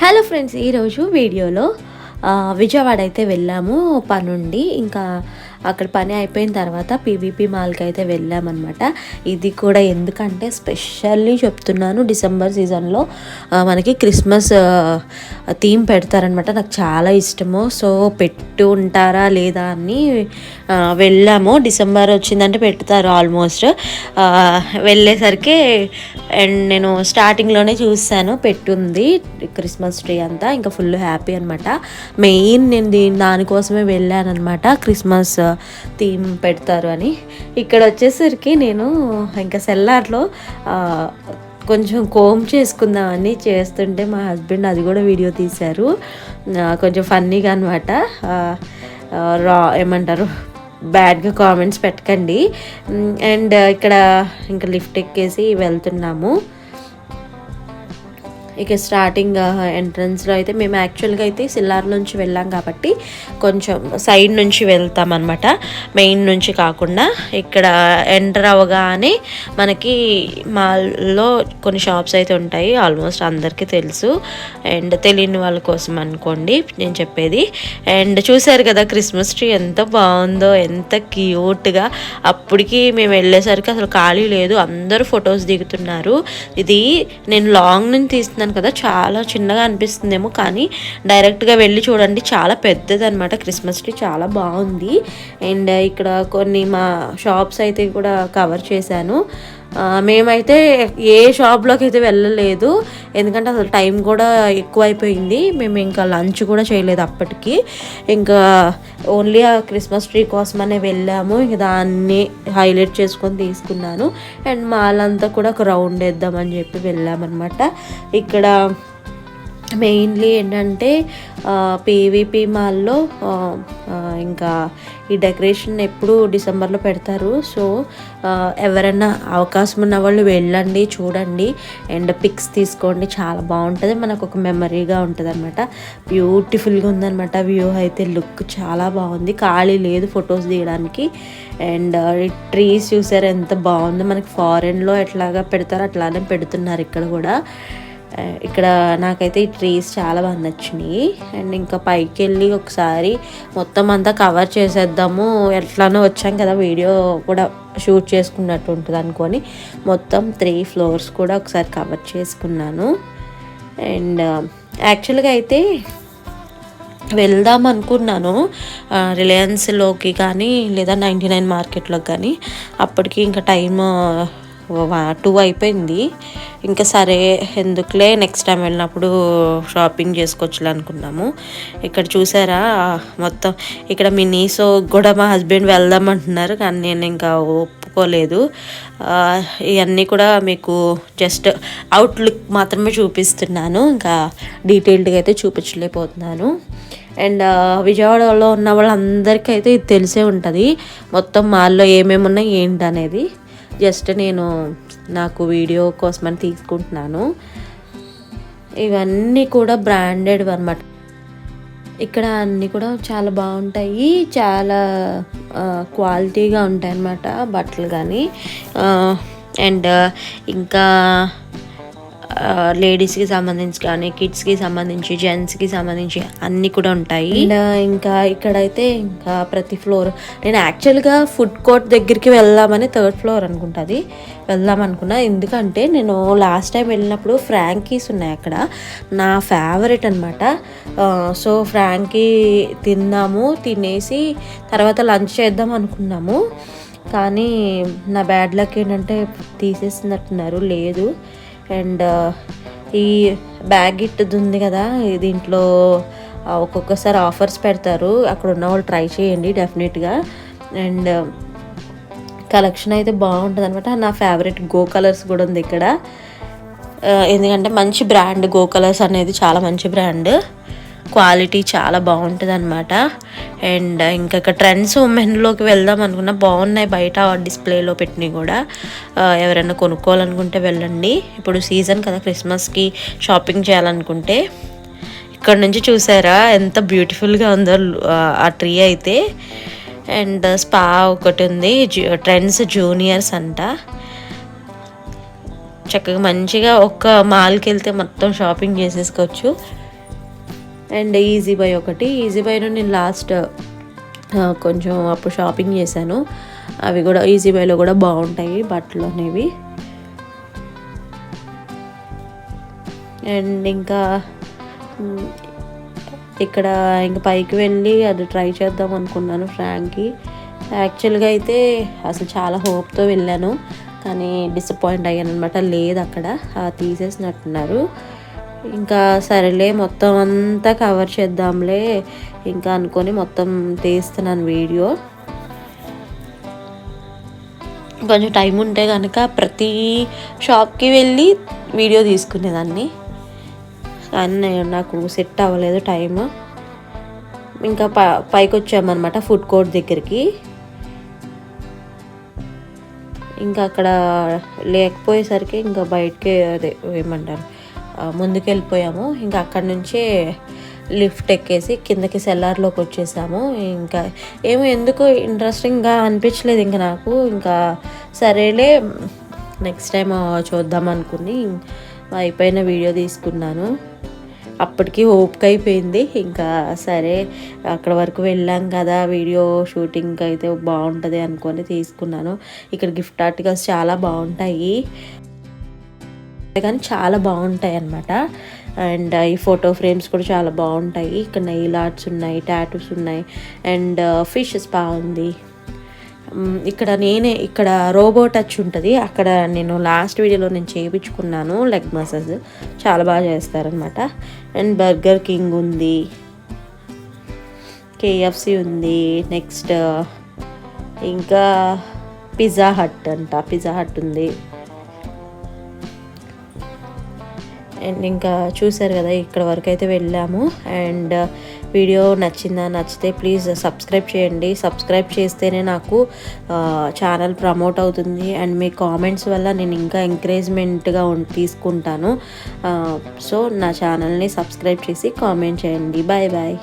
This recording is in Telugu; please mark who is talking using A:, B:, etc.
A: హలో ఫ్రెండ్స్ ఈరోజు వీడియోలో విజయవాడ అయితే వెళ్ళాము పనుండి. ఇంకా అక్కడ పని అయిపోయిన తర్వాత పీవీపీ మాల్కి అయితే వెళ్ళామన్నమాట. ఇది కూడా ఎందుకంటే స్పెషల్లీ చెప్తున్నాను డిసెంబర్ సీజన్లో మనకి క్రిస్మస్ థీమ్ పెడతారనమాట నాకు చాలా ఇష్టము. సో పెట్టు ఉంటారా లేదా అని వెళ్ళాము. డిసెంబర్ వచ్చిందంటే పెడతారు ఆల్మోస్ట్. వెళ్ళేసరికి అండ్ నేను స్టార్టింగ్లోనే చూసాను పెట్టుంది క్రిస్మస్ ట్రీ అంతా. ఇంకా ఫుల్ హ్యాపీ అనమాట మెయిన్ నేను దీని దానికోసమే వెళ్ళాను అనమాట క్రిస్మస్ థీమ్ పెడతారు అని. ఇక్కడ వచ్చేసరికి నేను ఇంకా సెల్లార్లో కొంచెం కోమ్ చేసుకుందామని చేస్తుంటే మా హస్బెండ్ అది కూడా వీడియో తీశారు. కొంచెం ఫన్నీగా అనమాట రా ఏమంటారు బ్యాడ్గా కామెంట్స్ పెట్టకండి. అండ్ ఇక్కడ ఇంకా లిఫ్ట్ ఎక్కేసి వెళ్తున్నాము. ఇక స్టార్టింగ్ ఎంట్రన్స్లో అయితే మేము యాక్చువల్గా అయితే సిల్లార్ నుంచి వెళ్ళాం కాబట్టి కొంచెం సైడ్ నుంచి వెళ్తాం అనమాట మెయిన్ నుంచి కాకుండా ఇక్కడ ఎంటర్ అవ్వగానే మనకి మాల్లో కొన్ని షాప్స్ అయితే ఉంటాయి. ఆల్మోస్ట్ అందరికీ తెలుసు. అండ్ తెలియని వాళ్ళ కోసం అనుకోండి నేను చెప్పేది. అండ్ చూసారు కదా క్రిస్మస్ ట్రీ ఎంత బాగుందో ఎంత క్యూట్గా అప్పటికి మేము వెళ్ళేసరికి అసలు ఖాళీ లేదు. అందరూ ఫొటోస్ దిగుతున్నారు. ఇది నేను లాంగ్ నుంచి తీస్తున్నాను కదా చాలా చిన్నగా అనిపిస్తుందేమో కానీ డైరెక్ట్గా వెళ్ళి చూడండి. చాలా పెద్దది అనమాట క్రిస్మస్ ట్రీ చాలా బాగుంది. అండ్ ఇక్కడ కొన్ని మా షాప్స్ అయితే కూడా కవర్ చేశాను. మేమైతే ఏ షాప్లోకి అయితే వెళ్ళలేదు. ఎందుకంటే అసలు టైం కూడా ఎక్కువ అయిపోయింది మేము ఇంకా లంచ్ కూడా చేయలేదు అప్పటికి. ఇంకా ఓన్లీ ఆ క్రిస్మస్ ట్రీ కోసమనే వెళ్ళాము. ఇక దాన్ని హైలైట్ చేసుకొని తీసుకున్నాను. అండ్ మాల్ అంతా కూడా ఒక రౌండ్ వేద్దామని చెప్పి వెళ్ళామన్నమాట. ఇక్కడ మెయిన్లీ ఏంటంటే పీవీపీ మాల్లో ఇంకా ఈ డెకరేషన్ ఎప్పుడు డిసెంబర్లో పెడతారు. సో ఎవరైనా అవకాశం ఉన్న వాళ్ళు వెళ్ళండి చూడండి. అండ్ పిక్స్ తీసుకోండి. చాలా బాగుంటుంది. మనకు ఒక మెమరీగా ఉంటుంది అనమాట బ్యూటిఫుల్గా ఉందన్నమాట వ్యూ అయితే. లుక్ చాలా బాగుంది. ఖాళీ లేదు ఫొటోస్ తీయడానికి. అండ్ ట్రీస్ చూసారు ఎంత బాగుందో. మనకి ఫారెన్లో ఎట్లాగా పెడతారో అట్లానే పెడుతున్నారు ఇక్కడ కూడా. ఇక్కడ నాకైతే ఈ ట్రీస్ చాలా బాగా నచ్చినాయి. అండ్ ఇంకా పైకి వెళ్ళి ఒకసారి మొత్తం అంతా కవర్ చేసేద్దాము. ఎట్లానో వచ్చాం కదా వీడియో కూడా షూట్ చేసుకున్నట్టు ఉంటుంది అనుకొని. మొత్తం త్రీ ఫ్లోర్స్ కూడా ఒకసారి కవర్ చేసుకున్నాను. అండ్ యాక్చువల్గా అయితే వెళ్దాం అనుకున్నాను. రిలయన్స్లోకి కానీ లేదా నైంటీ నైన్ మార్కెట్లోకి కానీ. అప్పటికి ఇంకా టైం టూ అయిపోయింది. ఇంకా సరే ఎందుకులే నెక్స్ట్ టైం వెళ్ళినప్పుడు షాపింగ్ చేసుకోవచ్చులే అనుకున్నాము. ఇక్కడ చూసారా మొత్తం ఇక్కడ మినీసో కూడా మా హస్బెండ్ వెళ్దాం అంటున్నారు కానీ నేను ఇంకా ఒప్పుకోలేదు. ఇవన్నీ కూడా మీకు జస్ట్ అవుట్లుక్ మాత్రమే చూపిస్తున్నాను. ఇంకా డీటెయిల్డ్గా అయితే చూపించలేకపోతున్నాను. అండ్ విజయవాడలో ఉన్న వాళ్ళందరికీ అయితే ఇది తెలిసే ఉంటుంది. మొత్తం మాల్లో ఏమేమి ఉన్నాయి ఏంటి అనేది జస్ట్ నేను నాకు వీడియో కోసమని తీసుకుంటున్నాను. ఇవన్నీ కూడా బ్రాండెడ్ అనమాట ఇక్కడ అన్నీ కూడా చాలా బాగుంటాయి. చాలా క్వాలిటీగా ఉంటాయి అన్నమాట బట్టలు కానీ అండ్ ఇంకా లేడీస్కి సంబంధించి కానీ కిడ్స్కి సంబంధించి జెంట్స్కి సంబంధించి అన్నీ కూడా ఉంటాయి. ఇంకా ఇక్కడైతే ఇంకా ప్రతి ఫ్లోర్ నేను యాక్చువల్గా ఫుడ్ కోర్ట్ దగ్గరికి వెళ్దామని థర్డ్ ఫ్లోర్ అనుకుంటుంది వెళ్దాం అనుకున్నా. ఎందుకంటే నేను లాస్ట్ టైం వెళ్ళినప్పుడు ఫ్రాంకీస్ ఉన్నాయి అక్కడ. నా ఫేవరెట్ అనమాట సో ఫ్రాంకీ తిన్నాము తినేసి తర్వాత లంచ్ చేద్దాం అనుకున్నాము. కానీ నా బ్యాడ్ లక్ ఏంటంటే తీసేసినట్టున్నారు లేదు. అండ్ ఈ బ్యాగ్ ఇట్టుది ఉంది కదా దీంట్లో ఒక్కొక్కసారి ఆఫర్స్ పెడతారు. అక్కడ ఉన్న వాళ్ళు ట్రై చేయండి డెఫినెట్గా. అండ్ కలెక్షన్ అయితే బాగుంటుంది అనమాట నా ఫేవరెట్ గో కలర్స్ కూడా ఉంది ఇక్కడ. ఎందుకంటే మంచి బ్రాండ్ గో కలర్స్ అనేది చాలా మంచి బ్రాండ్. క్వాలిటీ చాలా బాగుంటుంది అనమాట అండ్ ఇంకా ఇక్కడ ట్రెండ్స్ ఉమెన్లోకి వెళ్దాం అనుకున్నా బాగున్నాయి బయట డిస్ప్లేలో పెట్టినవి కూడా. ఎవరైనా కొనుక్కోవాలనుకుంటే వెళ్ళండి. ఇప్పుడు సీజన్ కదా క్రిస్మస్కి షాపింగ్ చేయాలనుకుంటే. ఇక్కడ నుంచి చూసారా ఎంత బ్యూటిఫుల్గా ఉందో ఆ, ట్రీ అయితే. అండ్ స్పా ఒకటి ఉంది ట్రెండ్స్ జూనియర్స్ అంట. చక్కగా మంచిగా ఒక్క మాల్కి వెళ్తే మొత్తం షాపింగ్ చేసేసుకోవచ్చు. అండ్ ఈజీ బై ఒకటి. ఈజీ బైలో నేను లాస్ట్ కొంచెం అప్పుడు షాపింగ్ చేశాను. అవి కూడా ఈజీ బైలో కూడా బాగుంటాయి బట్టలు అనేవి. అండ్ ఇంకా ఇక్కడ ఇంకా పైకి వెళ్ళి అది ట్రై చేద్దాం అనుకున్నాను ఫ్రాంక్కి యాక్చువల్గా అయితే అసలు చాలా హోప్తో వెళ్ళాను. కానీ డిసప్పాయింట్ అయ్యాను అనమాట లేదు అక్కడ. తీసేసినట్టున్నారు. ఇంకా సరేలే మొత్తం అంతా కవర్ చేద్దాంలే. ఇంకా అనుకొని మొత్తం తీస్తున్నాను వీడియో. కొంచెం టైం ఉంటే కనుక ప్రతి షాప్కి వెళ్ళి వీడియో తీసుకునేదాన్ని. కానీ నాకు సెట్ అవ్వలేదు టైం ఇంకా ప పైకి వచ్చామన్నమాట ఫుడ్ కోర్ట్ దగ్గరికి. ఇంకా అక్కడ లేకపోయేసరికి ఇంకా బయటకి అదే ఏమంటారు ముందుకెళ్ళిపోయాము. ఇంకా అక్కడ నుంచే లిఫ్ట్ ఎక్కేసి కిందకి సెల్లార్లోకి వచ్చేసాము. ఇంకా ఏమో ఎందుకో ఇంట్రెస్టింగ్గా అనిపించలేదు ఇంకా నాకు. ఇంకా సరేలే నెక్స్ట్ టైం చూద్దాం అనుకుని అయిపోయిన వీడియో తీసుకున్నాను. అప్పటికి ఓపిక అయిపోయింది. ఇంకా సరే అక్కడ వరకు వెళ్ళాం కదా వీడియో షూటింగ్ అయితే బాగుంటుంది అనుకొని తీసుకున్నాను. ఇక్కడ గిఫ్ట్ ఆర్టికల్స్ చాలా బాగుంటాయి. కానీ చాలా బాగుంటాయి అన్నమాట. అండ్ ఈ ఫోటో ఫ్రేమ్స్ కూడా చాలా బాగుంటాయి. ఇక్కడ నెయిల్ ఆర్ట్స్ ఉన్నాయి టాటూస్ ఉన్నాయి. అండ్ ఫిష్ స్పా ఉంది. ఇక్కడ నేనే ఇక్కడ రోబో టచ్ ఉంటుంది. అక్కడ నేను లాస్ట్ వీడియోలో నేను చేయించుకున్నాను లెగ్ మసాజ్. చాలా బాగా చేస్తారనమాట అండ్ బర్గర్ కింగ్ ఉంది. కేఎఫ్సి ఉంది. నెక్స్ట్ ఇంకా పిజ్జా హట్ అంట. పిజ్జా హట్ ఉంది. అండ్ ఇంకా చూసారు కదా ఇక్కడ వరకు అయితే వెళ్ళాము. అండ్ వీడియో నచ్చిందా నచ్చితే ప్లీజ్ సబ్స్క్రైబ్ చేయండి. సబ్స్క్రైబ్ చేస్తేనే నాకు ఛానల్ ప్రమోట్ అవుతుంది. అండ్ మీ కామెంట్స్ వల్ల నేను ఇంకా ఎంకరేజ్మెంట్గా తీసుకుంటాను. సో నా ఛానల్ని సబ్స్క్రైబ్ చేసి కామెంట్ చేయండి. Bye bye.